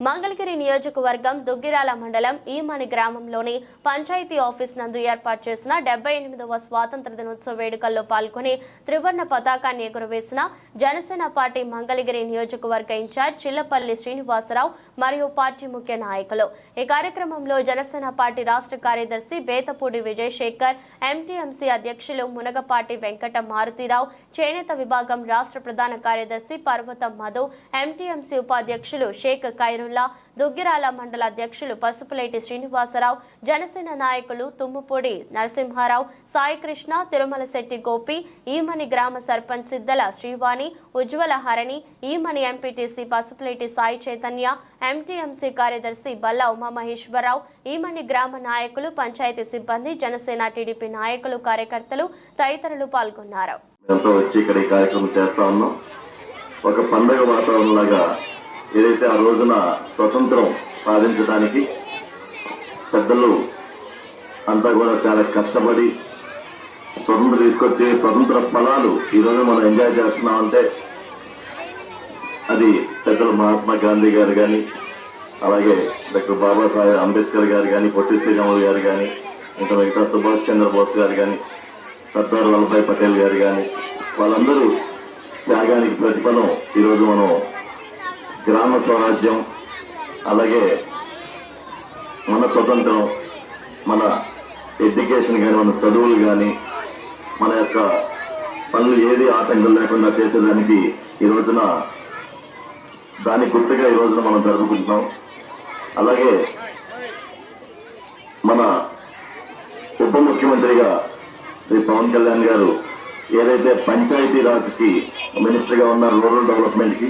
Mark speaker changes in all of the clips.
Speaker 1: మంగళగిరి నియోజకవర్గం దుగ్గిరాల మండలం ఈమని గ్రామంలోని పంచాయతీ ఆఫీస్ నందు ఏర్పాటు చేసిన డెబ్బై ఎనిమిదవ స్వాతంత్ర దినోత్సవ వేడుకల్లో పాల్గొని త్రివర్ణ పతాకాన్ని ఎగురవేసిన జనసేన పార్టీ మంగళగిరి నియోజకవర్గ ఇన్ఛార్జ్ చిల్లపల్లి శ్రీనివాసరావు మరియు పార్టీ ముఖ్య నాయకులు. ఈ కార్యక్రమంలో జనసేన పార్టీ రాష్ట్ర కార్యదర్శి బేతపూడి విజయశేఖర్ ఎంటీఎంసీ అధ్యక్షులు మునగపాటి వెంకట మారుతీరావు చేనేత విభాగం రాష్ట్ర ప్రధాన కార్యదర్శి పర్వతం మధు ఎంటీఎంసీ ఉపాధ్యక్షులు షేక్ ఖైరుల్లా దుగ్గిరాల మండల అధ్యక్షులు పసుపులేటి శ్రీనివాసరావు జనసేన నాయకులు తుమ్ముపూడి నరసింహారావు సాయికృష్ణ తిరుమల శెట్టి గోపి ఈమని గ్రామ సర్పంచ్ సిద్దల శ్రీవాణి ఉజ్వల హరణి ఈమని ఎంపీటీసీ పసుపులేటి సాయి చైతన్య ఎంటీఎంసీ కార్యదర్శి బల్లా ఉమామహేశ్వరరావు ఈమని గ్రామ నాయకులు పంచాయతీ సిబ్బంది జనసేన టీడీపీ నాయకులు కార్యకర్తలు తదితరులు పాల్గొన్నారు.
Speaker 2: ఎంతో వచ్చి ఇక్కడ ఈ కార్యక్రమం చేస్తా ఉన్నాం. ఒక పండగ వాతావరణం లాగా ఏదైతే ఆ రోజున స్వతంత్రం సాధించడానికి పెద్దలు అంతా కూడా చాలా కష్టపడి స్వతంత్రం తీసుకొచ్చే స్వతంత్ర ఫలాలు ఈరోజు మనం ఎంజాయ్ చేస్తున్నామంటే అది పెద్దలు మహాత్మా గాంధీ గారు కానీ అలాగే డాక్టర్ బాబాసాహెబ్ అంబేద్కర్ గారు కానీ పొట్టి శ్రీరాములు గారు కానీ ఇంకా మిగతా సుభాష్ చంద్రబోస్ గారు కానీ సర్దార్ వల్లభాయ్ పటేల్ గారు కానీ వాళ్ళందరూ త్యాగానికి ప్రతిఫలం ఈరోజు మనం గ్రామ స్వరాజ్యం అలాగే మన స్వతంత్రం మన ఎడ్యుకేషన్ కానీ మన చదువులు కానీ మన యొక్క పనులు ఏది ఆటంకం లేకుండా చేసేదానికి ఈ రోజున దాని గుర్తుగా ఈ రోజున మనం జరుపుకుంటున్నాం. అలాగే మన ఉప ముఖ్యమంత్రిగా శ్రీ పవన్ కళ్యాణ్ గారు ఏదైతే పంచాయతీ రాజ్కి మినిస్టర్గా ఉన్నారు రూరల్ డెవలప్మెంట్కి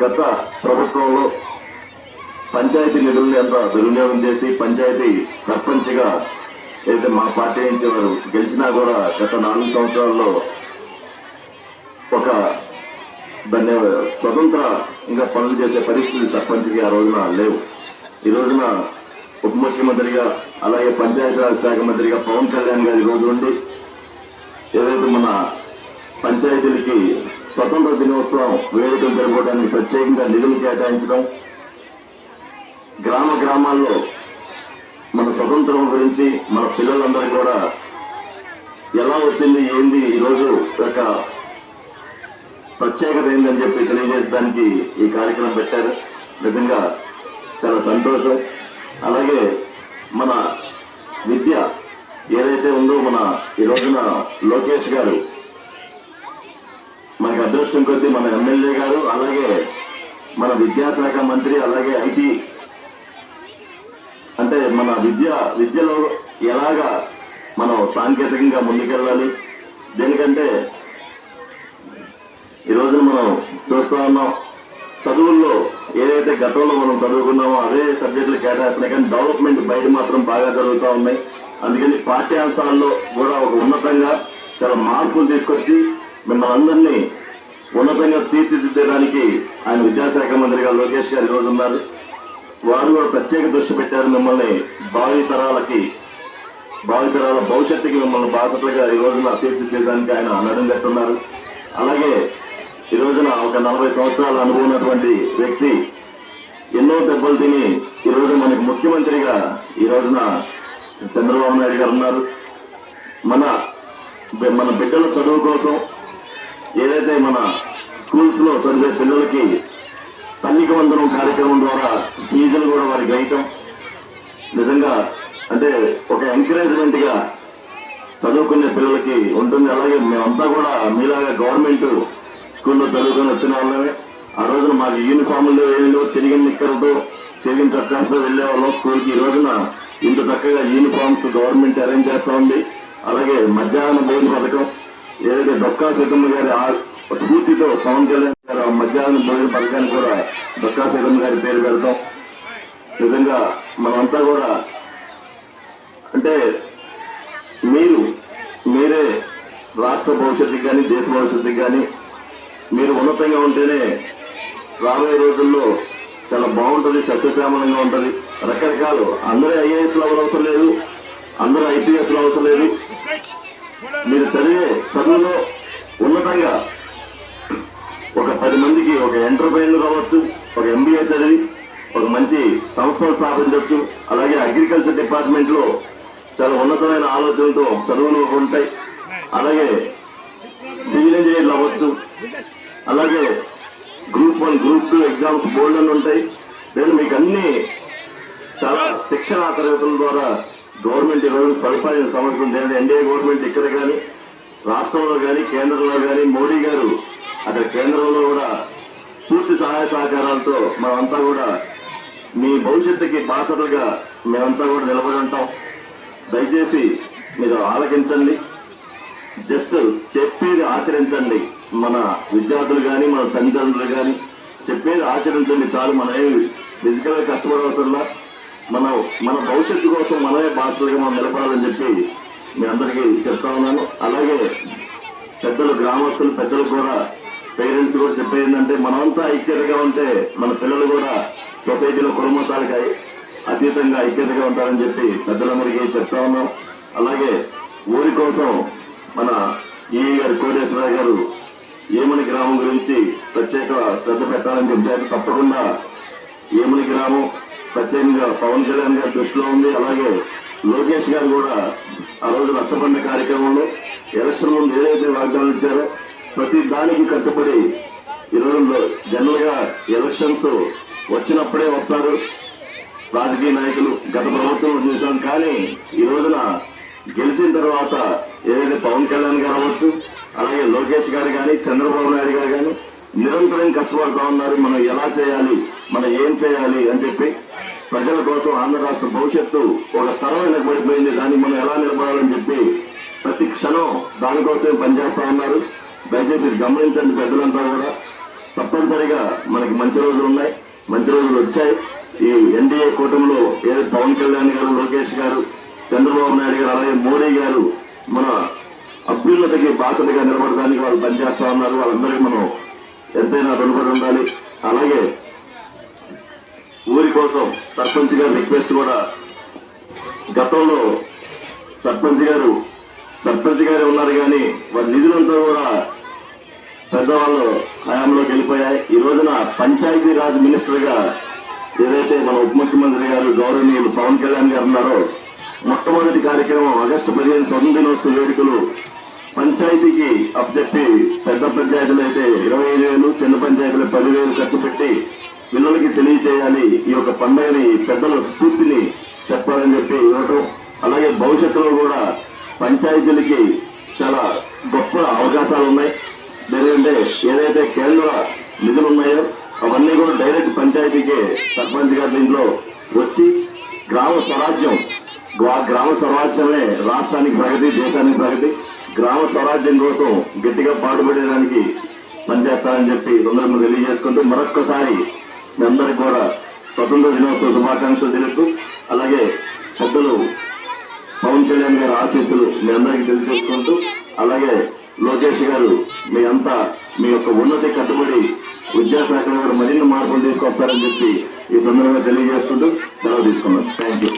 Speaker 2: గత ప్రభుత్వంలో పంచాయతీ నిధుల్ని అంతా దుర్వినియోగం చేసి పంచాయతీ సర్పంచ్గా ఏదైతే మా పార్టీ నుంచి వారు గెలిచినా కూడా గత నాలుగు సంవత్సరాల్లో ఒక దాన్ని స్వతంత్ర ఇంకా పనులు చేసే పరిస్థితి సర్పంచ్కి ఆ రోజున లేవు. ఈ రోజున ఉప ముఖ్యమంత్రిగా అలాగే పంచాయతీరాజ్ శాఖ మంత్రిగా పవన్ కళ్యాణ్ గారి రోజు ఉండి ఏదైతే మన పంచాయతీలకి స్వతంత్ర దినోత్సవం వేడుకలు జరుపుకోవడానికి ప్రత్యేకంగా నిధులు కేటాయించడం గ్రామ గ్రామాల్లో మన స్వతంత్రం గురించి మన పిల్లలందరూ కూడా ఎలా వచ్చింది ఏంది ఈరోజు యొక్క ప్రత్యేకత ఏందని చెప్పి తెలియజేసడానికి ఈ కార్యక్రమం పెట్టారు. నిజంగా చాలా సంతోషం. అలాగే మన విద్య ఏదైతే ఉందో మన ఈ రోజున లోకేష్ గారు మనకి అదృష్టం కొద్దీ మన ఎమ్మెల్యే గారు అలాగే మన విద్యాశాఖ మంత్రి అలాగే ఐటీ అంటే మన విద్య విద్యలో ఎలాగా మనం సాంకేతికంగా ముందుకెళ్ళాలి? దేనికంటే ఈ రోజున మనం చూస్తా ఉన్నాం చదువుల్లో ఏదైతే గతంలో మనం చదువుకున్నామో అదే సబ్జెక్టులు కేటాయిస్తున్నాయి కానీ డెవలప్మెంట్ బయట మాత్రం బాగా జరుగుతూ ఉన్నాయి. అందుకని పాఠ్యాంశాల్లో కూడా ఒక ఉన్నతంగా చాలా మార్పులు తీసుకొచ్చి మిమ్మల్ని అందరినీ ఉన్నతంగా తీర్చిదిద్దడానికి ఆయన విద్యాశాఖ మంత్రిగా లోకేష్ గారు ఈరోజు రోజు ఉన్నారు. వారు కూడా ప్రత్యేక దృష్టి పెట్టారు మిమ్మల్ని భావితరాలకి భావితరాల భవిష్యత్తుకి మిమ్మల్ని బాసటలుగా ఈ రోజున తీర్చిదిద్దడానికి ఆయన అనడం కట్టున్నారు అలాగే ఈ రోజున ఒక నలభై సంవత్సరాల అనుభవం ఉన్నటువంటి వ్యక్తి ఎన్నో దెబ్బలు తిని ఈ రోజు మనకి ముఖ్యమంత్రిగా ఈ రోజున చంద్రబాబు నాయుడు గారు ఉన్నారు. మన మన బిడ్డల చదువు కోసం ఏదైతే మన స్కూల్స్లో చదివే పిల్లలకి తల్లిక వందనం కార్యక్రమం ద్వారా ఫీజులు కూడా వారికి వేయటం నిజంగా అంటే ఒక ఎంకరేజ్మెంట్గా చదువుకునే పిల్లలకి ఉంటుంది. అలాగే మేమంతా కూడా మీలాగా గవర్నమెంట్ స్కూల్లో చదువుకొని వచ్చిన వాళ్ళమే. ఆ రోజున మాకు యూనిఫామ్లు ఏదో చెరిగిన నిక్కరతో చెరిగిన చట్టాలతో వెళ్ళే వాళ్ళం స్కూల్కి. ఈ రోజున ఇంత చక్కగా యూనిఫామ్స్ గవర్నమెంట్ అరేంజ్ చేస్తూ ఉంది. అలాగే మధ్యాహ్న భోజన పథకం ఏదైతే డొక్కా సీతమ్మ గారి స్ఫూర్తితో పవన్ కళ్యాణ్ గారు మధ్యాహ్నం భోజన పథకాన్ని కూడా డొక్కా సీతమ్మ గారి పేరు పెడతాం. నిజంగా మనమంతా కూడా అంటే మీరు మీరే రాష్ట్ర భవిష్యత్తుకి కానీ దేశ భవిష్యత్తుకి కానీ మీరు ఉన్నతంగా ఉంటేనే రాబోయే రోజుల్లో చాలా బాగుంటుంది సస్యశ్యామలంగా ఉంటుంది. రకరకాలు. అందరూ ఐఏఎస్లు అవసరం లేదు. అందరూ ఐపీఎస్లు అవసరం లేదు. మీరు చదివే చదువులో ఉన్నతంగా ఒక పది మందికి ఒక ఎంటర్ప్రైనర్ అవ్వచ్చు ఒక ఎంబీఏ చదివి ఒక మంచి సంస్థను స్థాపించవచ్చు. అలాగే అగ్రికల్చర్ డిపార్ట్మెంట్లో చాలా ఉన్నతమైన ఆలోచనలతో చదువులు ఉంటాయి. అలాగే సివిల్ ఇంజనీర్లు అవ్వచ్చు. అలాగే group one group two exams బోల్డ్ అని ఉంటాయి నేను మీకు అన్ని చాలా శిక్షణ తరగతుల ద్వారా గవర్నమెంట్ ఈరోజు సదుపాయం సమస్య లేదు ఎన్డీఏ గవర్నమెంట్ ఇక్కడ కానీ రాష్ట్రంలో కానీ కేంద్రంలో కానీ మోడీ గారు అక్కడ కేంద్రంలో కూడా పూర్తి సహాయ సహకారాలతో మనమంతా కూడా మీ భవిష్యత్తుకి బాసటలుగా మేమంతా కూడా నిలబడి ఉంటాం. దయచేసి మీరు ఆలకించండి. జస్ట్ చెప్పేది ఆచరించండి. మన విద్యార్థులు కానీ మన తల్లిదండ్రులు కానీ చెప్పేది ఆచరించండి చాలు. మనం ఏమి ఫిజికల్గా కష్టపడవసరంలా మనం మన భవిష్యత్తు కోసం మనమే బాధ్యతగా మనం నిలబడాలని చెప్పి మీ అందరికీ చెప్తా ఉన్నాను. అలాగే పెద్దలు గ్రామస్తులు పెద్దలు కూడా పేరెంట్స్ కూడా చెప్పేది ఏంటంటే మనమంతా ఐక్యతగా ఉంటే మన పిల్లలు కూడా సొసైటీలో కులమతాలకి అతీతంగా ఐక్యతగా ఉంటారని చెప్పి పెద్దలందరికీ చెప్తా ఉన్నాం. అలాగే ఊరి కోసం మన ఈ గారు కోటేశ్వరరావు గారు ఏమని గ్రామం గురించి ప్రత్యేక శ్రద్ధ పెట్టాలని చెప్పారు తప్పకుండా ఏమని గ్రామం ప్రత్యేకంగా పవన్ కళ్యాణ్ గారి దృష్టిలో ఉంది. అలాగే లోకేష్ గారు కూడా ఆ రోజు రచ్చబండ కార్యక్రమంలో ఎలక్షన్ ముందు ఏదైతే వాగ్దానం ఇచ్చారో ప్రతి దానికి కట్టుబడి ఈ రోజుల్లో జనరల్గా ఎలక్షన్స్ వచ్చినప్పుడే వస్తారు. రాజకీయ నాయకులు గత ప్రభుత్వం చూశాం. కానీ ఈ రోజున గెలిచిన తర్వాత ఏదైతే పవన్ కళ్యాణ్ గారు అవ్వచ్చు అలాగే లోకేష్ గారు కానీ చంద్రబాబు నాయుడు గారు కానీ నిరంతరం కష్టపడుతూ ఉన్నారు. మనం ఎలా చేయాలి మనం ఏం చేయాలి అని చెప్పి ప్రజల కోసం ఆంధ్ర రాష్ట్ర భవిష్యత్తు ఒక తరం నిలబడిపోయింది దాన్ని మనం ఎలా నిలబడాలని చెప్పి ప్రతి క్షణం దానికోసమే పనిచేస్తా ఉన్నారు. దయచేసి గమనించండి పెద్దలంతా కూడా. తప్పనిసరిగా మనకి మంచి రోజులు ఉన్నాయి. మంచి రోజులు వచ్చాయి. ఈ ఎన్డీఏ కూటమిలో ఏదో పవన్ కళ్యాణ్ గారు లోకేష్ గారు చంద్రబాబు నాయుడు గారు అలాగే మోడీ గారు మన అభ్యున్నతకి బాసటగా నిలబడడానికి వాళ్ళు పనిచేస్తా ఉన్నారు. వాళ్ళందరికీ మనం ఎంతైనా రుణపడి ఉండాలి. అలాగే ఊరి కోసం సర్పంచ్ గారి రిక్వెస్ట్ కూడా గతంలో సర్పంచ్ గారు సర్పంచ్ గారే ఉన్నారు కానీ వారి నిధులంతా కూడా పెద్దవాళ్ళు హయాంలోకి వెళ్ళిపోయాయి. ఈ రోజున పంచాయతీ రాజ్ మినిస్టర్గా ఏదైతే మన ఉప ముఖ్యమంత్రి గారు గౌరవనీయులు పవన్ కళ్యాణ్ గారు ఉన్నారో మొట్టమొదటి కార్యక్రమం ఆగస్టు పదిహేను స్వతంత్ర దినోత్సవ వేడుకలు పంచాయతీకి అప్పచెప్పి పెద్ద పంచాయతీలు అయితే ఇరవై ఐదు వేలు చిన్న పంచాయతీలు పదివేలు ఖర్చు పెట్టి పిల్లలకి తెలియచేయాలి. ఈ యొక్క పండుగని పెద్దల స్ఫూర్తిని చెప్పాలని చెప్పి ఇవ్వటం అలాగే భవిష్యత్తులో కూడా పంచాయతీలకి చాలా గొప్ప అవకాశాలు ఉన్నాయి. లేదంటే ఏదైతే కేంద్ర నిధులు ఉన్నాయో అవన్నీ కూడా డైరెక్ట్ పంచాయతీకే సర్పంచ్ గారి దీంట్లో వచ్చి గ్రామ స్వరాజ్యం గ్రామ స్వరాజ్యమే రాష్ట్రానికి ప్రగతి దేశానికి ప్రగతి గ్రామ స్వరాజ్యం కోసం గట్టిగా పాటుపడేదానికి పనిచేస్తారని చెప్పి అందరూ తెలియజేసుకుంటూ మరొక్కసారి మీ అందరికి కూడా స్వతంత్ర దినోత్సవ శుభాకాంక్షలు తెలుపుతూ అలాగే పెద్దలు పవన్ కళ్యాణ్ గారి ఆశీస్సులు మీ అందరికీ తెలియజేసుకుంటూ అలాగే లోకేష్ గారు మీ అంతా మీ యొక్క ఉన్నతి కట్టుబడి విద్యాశాఖలో కూడా మరిన్ని మార్పులు తీసుకొస్తారని చెప్పి ఈ సందర్భంగా తెలియజేసుకుంటూ సెలవు తీసుకున్నాం. Thank you